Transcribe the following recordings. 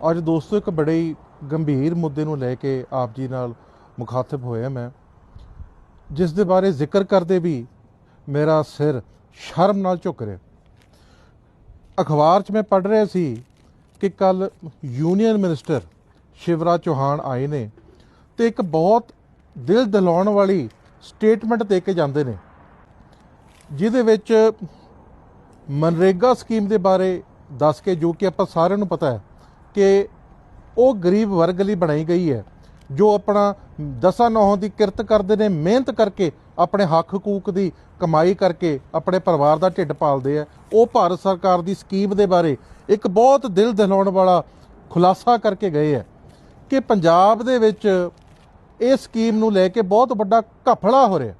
ਅੱਜ ਦੋਸਤੋ, ਇੱਕ ਬੜੇ ਹੀ ਗੰਭੀਰ ਮੁੱਦੇ ਨੂੰ ਲੈ ਕੇ ਆਪ ਜੀ ਨਾਲ ਮੁਖਾਤਬ ਹੋਇਆ ਮੈਂ। ਜਿਸ ਦੇ ਬਾਰੇ ਜ਼ਿਕਰ ਕਰਦੇ ਵੀ ਮੇਰਾ ਸਿਰ ਸ਼ਰਮ ਨਾਲ ਝੁਕ ਰਿਹਾ। ਅਖਬਾਰ 'ਚ ਮੈਂ ਪੜ੍ਹ ਰਿਹਾ ਸੀ ਕਿ ਕੱਲ ਯੂਨੀਅਨ ਮਿਨਿਸਟਰ ਸ਼ਿਵਰਾਜ ਚੌਹਾਨ ਆਏ ਨੇ ਤੇ ਇੱਕ ਬਹੁਤ ਦਿਲ ਦਹਿਲਾਉਣ ਵਾਲੀ ਸਟੇਟਮੈਂਟ ਦੇ ਕੇ ਜਾਂਦੇ ਨੇ, ਜਿਹਦੇ ਵਿੱਚ ਮਨਰੇਗਾ ਸਕੀਮ ਦੇ ਬਾਰੇ ਦੱਸ ਕੇ, ਜੋ ਕਿ ਆਪਾਂ ਸਾਰਿਆਂ ਨੂੰ ਪਤਾ ਹੈ ਕਿ ਉਹ ਗਰੀਬ ਵਰਗ ਲਈ ਬਣਾਈ ਗਈ ਹੈ, ਜੋ ਆਪਣਾ ਦਸਾਂ ਨੌਹਾਂ ਦੀ ਕਿਰਤ ਕਰਦੇ ਨੇ, ਮਿਹਨਤ ਕਰਕੇ ਆਪਣੇ ਹੱਕ ਹਕੂਕ ਦੀ ਕਮਾਈ ਕਰਕੇ ਆਪਣੇ ਪਰਿਵਾਰ ਦਾ ਢਿੱਡ ਪਾਲਦੇ ਆ। ਉਹ ਭਾਰਤ ਸਰਕਾਰ ਦੀ ਸਕੀਮ ਦੇ ਬਾਰੇ ਇੱਕ ਬਹੁਤ ਦਿਲ ਦਹਿਲਾਉਣ ਵਾਲਾ ਖੁਲਾਸਾ ਕਰਕੇ ਗਏ ਹੈ ਕਿ ਪੰਜਾਬ ਦੇ ਵਿੱਚ ਇਹ ਸਕੀਮ ਨੂੰ ਲੈ ਕੇ ਬਹੁਤ ਵੱਡਾ ਘਪਲਾ ਹੋ ਰਿਹਾ।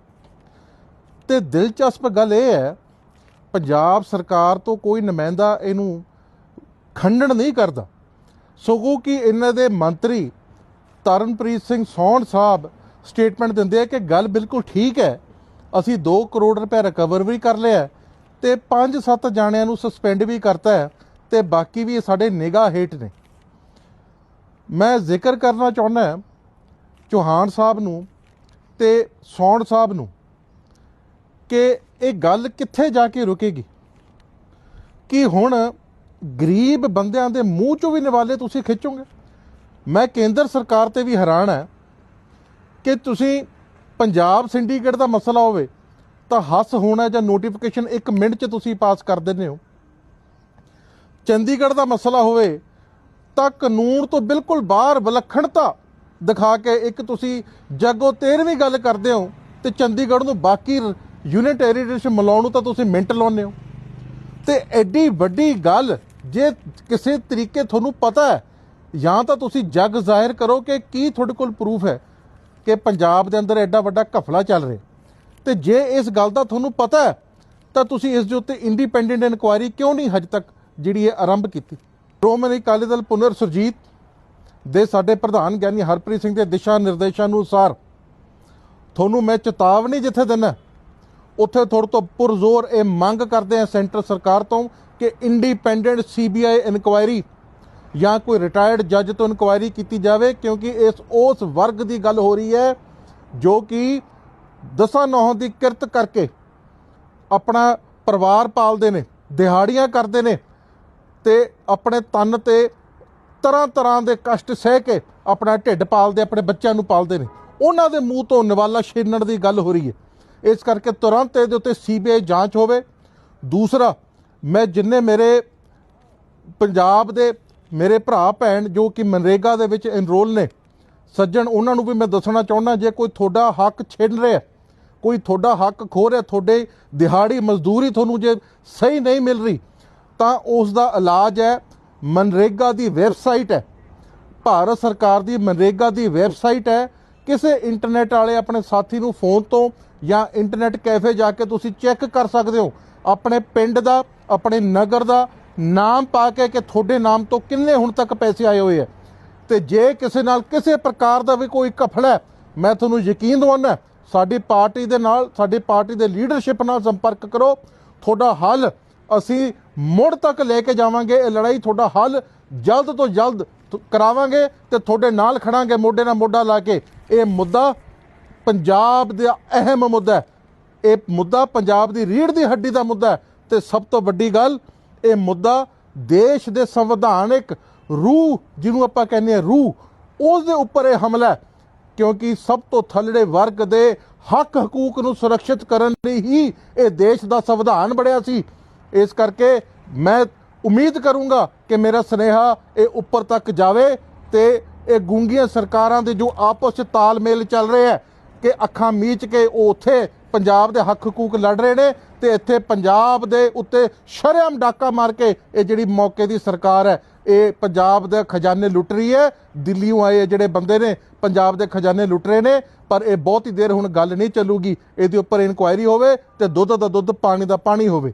ਤੇ ਦਿਲਚਸਪ ਗੱਲ ਇਹ ਹੈ, ਪੰਜਾਬ ਸਰਕਾਰ ਤੋਂ ਕੋਈ ਨੁਮਾਇੰਦਾ ਇਹਨੂੰ ਖੰਡਨ ਨਹੀਂ ਕਰਦਾ। ਸਗੋਂ ਕਿ ਇਹਨਾਂ ਦੇ ਮੰਤਰੀ ਤਰਨਪ੍ਰੀਤ ਸਿੰਘ ਸੌਣ ਸਾਹਿਬ ਸਟੇਟਮੈਂਟ ਦਿੰਦੇ ਆ ਕਿ ਗੱਲ ਬਿਲਕੁਲ ਠੀਕ ਹੈ, ਅਸੀਂ 2 ਕਰੋੜ ਰੁਪਏ ਰਿਕਵਰ ਵੀ ਕਰ ਲਿਆ ਹੈ ਤੇ 5-7 ਜਾਣਿਆਂ ਨੂੰ ਸਸਪੈਂਡ ਵੀ ਕਰਤਾ ਹੈ ਤੇ ਬਾਕੀ ਵੀ ਸਾਡੇ ਨਿਗਾਹ ਹੇਠ ਨੇ। ਮੈਂ ਜ਼ਿਕਰ ਕਰਨਾ ਚਾਹੁੰਦਾ ਹਾਂ ਚੌਹਾਨ ਸਾਹਿਬ ਨੂੰ ਤੇ ਸੌਣ ਸਾਹਿਬ ਨੂੰ ਕਿ ਇਹ ਗੱਲ ਕਿੱਥੇ ਜਾ ਕੇ ਰੁਕੇਗੀ? ਕਿ ਹੁਣ ਗਰੀਬ ਬੰਦਿਆਂ ਦੇ ਮੂੰਹ ਚੋਂ ਵੀ ਨਿਵਾਲੇ ਤੁਸੀਂ ਖਿੱਚੋਗੇ? ਮੈਂ ਕੇਂਦਰ ਸਰਕਾਰ ਤੇ ਵੀ ਹੈਰਾਨ ਹੈ ਕਿ ਤੁਸੀਂ ਪੰਜਾਬ ਸਿੰਡੀਕੇਟ ਦਾ ਮਸਲਾ ਹੋਵੇ ਤਾਂ ਹੱਸ ਹੋਣਾ ਜਾਂ ਨੋਟੀਫਿਕੇਸ਼ਨ 1 ਮਿੰਟ 'ਚ ਤੁਸੀਂ ਪਾਸ ਕਰ ਦਿੰਦੇ ਹੋ। ਚੰਡੀਗੜ੍ਹ ਦਾ ਮਸਲਾ ਹੋਵੇ ਤਾਂ ਕਾਨੂੰਨ ਤੋਂ ਬਿਲਕੁਲ ਬਾਹਰ ਵਿਲੱਖਣਤਾ ਦਿਖਾ ਕੇ ਇੱਕ ਤੁਸੀਂ ਜੱਗੋ ਤੇਰਵੀਂ ਗੱਲ ਕਰਦੇ ਹੋ ਤੇ ਚੰਡੀਗੜ੍ਹ ਨੂੰ ਬਾਕੀ ਯੂਨਿਟ ਟੈਰੀਟਰੀ ਮਿਲਾਉਣ ਨੂੰ ਤਾਂ ਤੁਸੀਂ ਮਿੰਟ ਲਾਉਂਦੇ ਹੋ। ਤੇ ਐਡੀ ਵੱਡੀ ਗੱਲ ਜੇ ਕਿਸੇ ਤਰੀਕੇ ਤੁਹਾਨੂੰ ਪਤਾ ਹੈ, ਜਾਂ ਤਾਂ ਤੁਸੀਂ ਜੱਗ ਜ਼ਾਹਿਰ ਕਰੋ ਕਿ ਕੀ ਤੁਹਾਡੇ ਕੋਲ ਪ੍ਰੂਫ ਹੈ ਕਿ ਪੰਜਾਬ ਦੇ ਅੰਦਰ ਐਡਾ ਵੱਡਾ ਘਫਲਾ ਚੱਲ ਰਿਹਾ। ਤੇ ਜੇ ਇਸ ਗੱਲ ਦਾ ਤੁਹਾਨੂੰ ਪਤਾ ਹੈ, ਤਾਂ ਤੁਸੀਂ ਇਸ ਦੇ ਉੱਤੇ ਇੰਡੀਪੈਂਡੈਂਟ ਇਨਕੁਆਇਰੀ ਕਿਉਂ ਨਹੀਂ ਹਜੇ ਤੱਕ ਜਿਹੜੀ ਇਹ ਆਰੰਭ ਕੀਤੀ? ਸ਼੍ਰੋਮਣੀ ਅਕਾਲੀ ਦਲ ਪੁਨਰ ਸੁਰਜੀਤ ਦੇ ਸਾਡੇ ਪ੍ਰਧਾਨ ਗਿਆਨੀ ਹਰਪ੍ਰੀਤ ਸਿੰਘ ਦੇ ਦਿਸ਼ਾ ਨਿਰਦੇਸ਼ਾਂ ਅਨੁਸਾਰ, ਤੁਹਾਨੂੰ ਮੈਂ ਚੇਤਾਵਨੀ ਜਿੱਥੇ ਦਿੰਦਾ ਉੱਥੇ ਥੋੜੇ ਤੋਂ ਪੁਰਜ਼ੋਰ ਇਹ ਮੰਗ ਕਰਦੇ ਆ ਸੈਂਟਰ ਸਰਕਾਰ ਤੋਂ ਕਿ ਇੰਡੀਪੈਂਡੈਂਟ ਸੀਬੀਆਈ ਇਨਕੁਆਇਰੀ ਜਾਂ ਕੋਈ ਰਿਟਾਇਰਡ ਜੱਜ ਤੋਂ ਇਨਕੁਆਇਰੀ ਕੀਤੀ ਜਾਵੇ, ਕਿਉਂਕਿ ਇਸ, ਉਸ ਵਰਗ ਦੀ ਗੱਲ ਹੋ ਰਹੀ ਹੈ ਜੋ ਕਿ ਦਸਾਂ ਨੌਹਾਂ ਦੀ ਕਿਰਤ ਕਰਕੇ ਆਪਣਾ ਪਰਿਵਾਰ ਪਾਲਦੇ ਨੇ, ਦਿਹਾੜੀਆਂ ਕਰਦੇ ਨੇ ਤੇ ਆਪਣੇ ਤਨ ਤੇ ਤਰ੍ਹਾਂ ਤਰ੍ਹਾਂ ਦੇ ਕਸ਼ਟ ਸਹਿ ਕੇ ਆਪਣਾ ਢਿੱਡ ਪਾਲਦੇ, ਆਪਣੇ ਬੱਚਿਆਂ ਨੂੰ ਪਾਲਦੇ ਨੇ। ਉਹਨਾਂ ਦੇ ਮੂੰਹ ਤੋਂ ਨਿਵਾਲਾ ਛੇਨਣ ਦੀ ਗੱਲ ਹੋ ਰਹੀ ਹੈ। ਇਸ ਕਰਕੇ ਤੁਰੰਤ ਇਹਦੇ ਉੱਤੇ ਸੀਬੀਆਈ ਜਾਂਚ ਹੋਵੇ। ਦੂਸਰਾ, ਮੈਂ ਜਿੰਨੇ ਮੇਰੇ ਪੰਜਾਬ ਦੇ ਮੇਰੇ ਭਰਾ ਭੈਣ ਜੋ ਕਿ ਮਨਰੇਗਾ ਦੇ ਵਿੱਚ ਐਨਰੋਲ ਨੇ, ਸੱਜਣ ਉਹਨਾਂ ਨੂੰ ਵੀ ਮੈਂ ਦੱਸਣਾ ਚਾਹੁੰਦਾ, ਜੇ ਕੋਈ ਤੁਹਾਡਾ ਹੱਕ ਛਿਨ ਰਿਹਾ ਕੋਈ ਤੁਹਾਡਾ ਹੱਕ ਖੋ ਰਿਹਾ, ਤੁਹਾਡੇ ਦਿਹਾੜੀ ਮਜ਼ਦੂਰੀ ਤੁਹਾਨੂੰ ਜੇ ਸਹੀ ਨਹੀਂ ਮਿਲ ਰਹੀ, ਤਾਂ ਉਸ ਦਾ ਇਲਾਜ ਹੈ, ਮਨਰੇਗਾ ਦੀ ਵੈਬਸਾਈਟ ਹੈ। ਭਾਰਤ ਸਰਕਾਰ ਦੀ ਮਨਰੇਗਾ ਦੀ ਵੈਬਸਾਈਟ ਹੈ ਕਿਸੇ ਇੰਟਰਨੈਟ ਵਾਲੇ ਆਪਣੇ ਸਾਥੀ ਨੂੰ ਫੋਨ ਤੋਂ ਜਾਂ ਇੰਟਰਨੈਟ ਕੈਫੇ ਜਾ ਕੇ ਤੁਸੀਂ ਚੈੱਕ ਕਰ ਸਕਦੇ ਹੋ। ਆਪਣੇ ਪਿੰਡ ਦਾ, ਆਪਣੇ ਨਗਰ ਦਾ ਨਾਮ ਪਾ ਕੇ ਕਿ ਤੁਹਾਡੇ ਨਾਮ ਤੋਂ ਕਿੰਨੇ ਹੁਣ ਤੱਕ ਪੈਸੇ ਆਏ ਹੋਏ ਹੈ ਤੇ ਜੇ ਕਿਸੇ ਨਾਲ ਕਿਸੇ ਪ੍ਰਕਾਰ ਦਾ ਵੀ ਕੋਈ ਘਪਲਾ ਹੈ, ਮੈਂ ਤੁਹਾਨੂੰ ਯਕੀਨ ਦਿਵਾਉਂਦਾ, ਸਾਡੀ ਪਾਰਟੀ ਦੇ ਨਾਲ, ਸਾਡੀ ਪਾਰਟੀ ਦੇ ਲੀਡਰਸ਼ਿਪ ਨਾਲ ਸੰਪਰਕ ਕਰੋ। ਤੁਹਾਡਾ ਹੱਲ ਅਸੀਂ ਮੁੜ ਤੱਕ ਲੈ ਕੇ ਜਾਵਾਂਗੇ, ਇਹ ਲੜਾਈ ਤੁਹਾਡਾ ਹੱਲ ਜਲਦ ਤੋਂ ਜਲਦ ਕਰਾਵਾਂਗੇ ਤੇ ਤੁਹਾਡੇ ਨਾਲ ਖੜਾਂਗੇ ਮੋਢੇ ਨਾਲ ਮੋਢਾ ਲਾ ਕੇ। ਇਹ ਮੁੱਦਾ ਪੰਜਾਬ ਦਾ ਅਹਿਮ ਮੁੱਦਾ ਹੈ। ਇਹ ਮੁੱਦਾ ਪੰਜਾਬ ਦੀ ਰੀੜ ਦੀ ਹੱਡੀ ਦਾ ਮੁੱਦਾ ਹੈ। ਤੇ ਸਭ ਤੋਂ ਵੱਡੀ ਗੱਲ, ਇਹ ਮੁੱਦਾ ਦੇਸ਼ ਦੇ ਸੰਵਿਧਾਨਿਕ ਰੂਹ, ਜਿਹਨੂੰ ਆਪਾਂ ਕਹਿੰਦੇ ਆ ਰੂਹ ਉਸ ਦੇ ਉੱਪਰ ਇਹ ਹਮਲਾ ਹੈ। ਕਿਉਂਕਿ ਸਭ ਤੋਂ ਥੱਲੜੇ ਵਰਗ ਦੇ ਹੱਕ ਹਕੂਕ ਨੂੰ ਸੁਰੱਖਿਅਤ ਕਰਨ ਲਈ ਹੀ ਇਹ ਦੇਸ਼ ਦਾ ਸੰਵਿਧਾਨ ਬਣਿਆ ਸੀ। ਇਸ ਕਰਕੇ ਮੈਂ ਉਮੀਦ ਕਰੂੰਗਾ ਕਿ ਮੇਰਾ ਸੁਨੇਹਾ ਇਹ ਉੱਪਰ ਤੱਕ ਜਾਵੇ ਤੇ ਇਹ ਗੂੰਗੀਆਂ ਸਰਕਾਰਾਂ ਦੇ ਜੋ ਆਪਸ ਚ ਤਾਲਮੇਲ ਚੱਲ ਰਿਹਾ ਹੈ ਕਿ ਅੱਖਾਂ ਮੀਚ ਕੇ ਉਹ ਉੱਥੇ ਪੰਜਾਬ ਦੇ ਹੱਕ ਹਕੂਕ ਲੜ ਰਹੇ ਨੇ ਤੇ ਇੱਥੇ ਪੰਜਾਬ ਦੇ ਉੱਤੇ ਸ਼ਰਮ ਡਾਕਾ ਮਾਰ ਕੇ ਇਹ ਜਿਹੜੀ ਮੌਕੇ ਦੀ ਸਰਕਾਰ ਹੈ, ਇਹ ਪੰਜਾਬ ਦੇ ਖਜ਼ਾਨੇ ਲੁੱਟ ਰਹੀ ਹੈ। ਦਿੱਲੀੋਂ ਆਏ ਜਿਹੜੇ ਬੰਦੇ ਨੇ, ਪੰਜਾਬ ਦੇ ਖਜ਼ਾਨੇ ਲੁੱਟ ਰਹੇ ਨੇ, ਪਰ ਇਹ ਬਹੁਤ ਹੀ ਦੇਰ ਹੁਣ ਗੱਲ ਨਹੀਂ ਚੱਲੂਗੀ। ਇਹਦੇ ਉੱਪਰ ਇਨਕੁਆਇਰੀ ਹੋਵੇ ਤੇ ਦੁੱਧ ਦਾ ਦੁੱਧ, ਪਾਣੀ ਦਾ ਪਾਣੀ ਹੋਵੇ।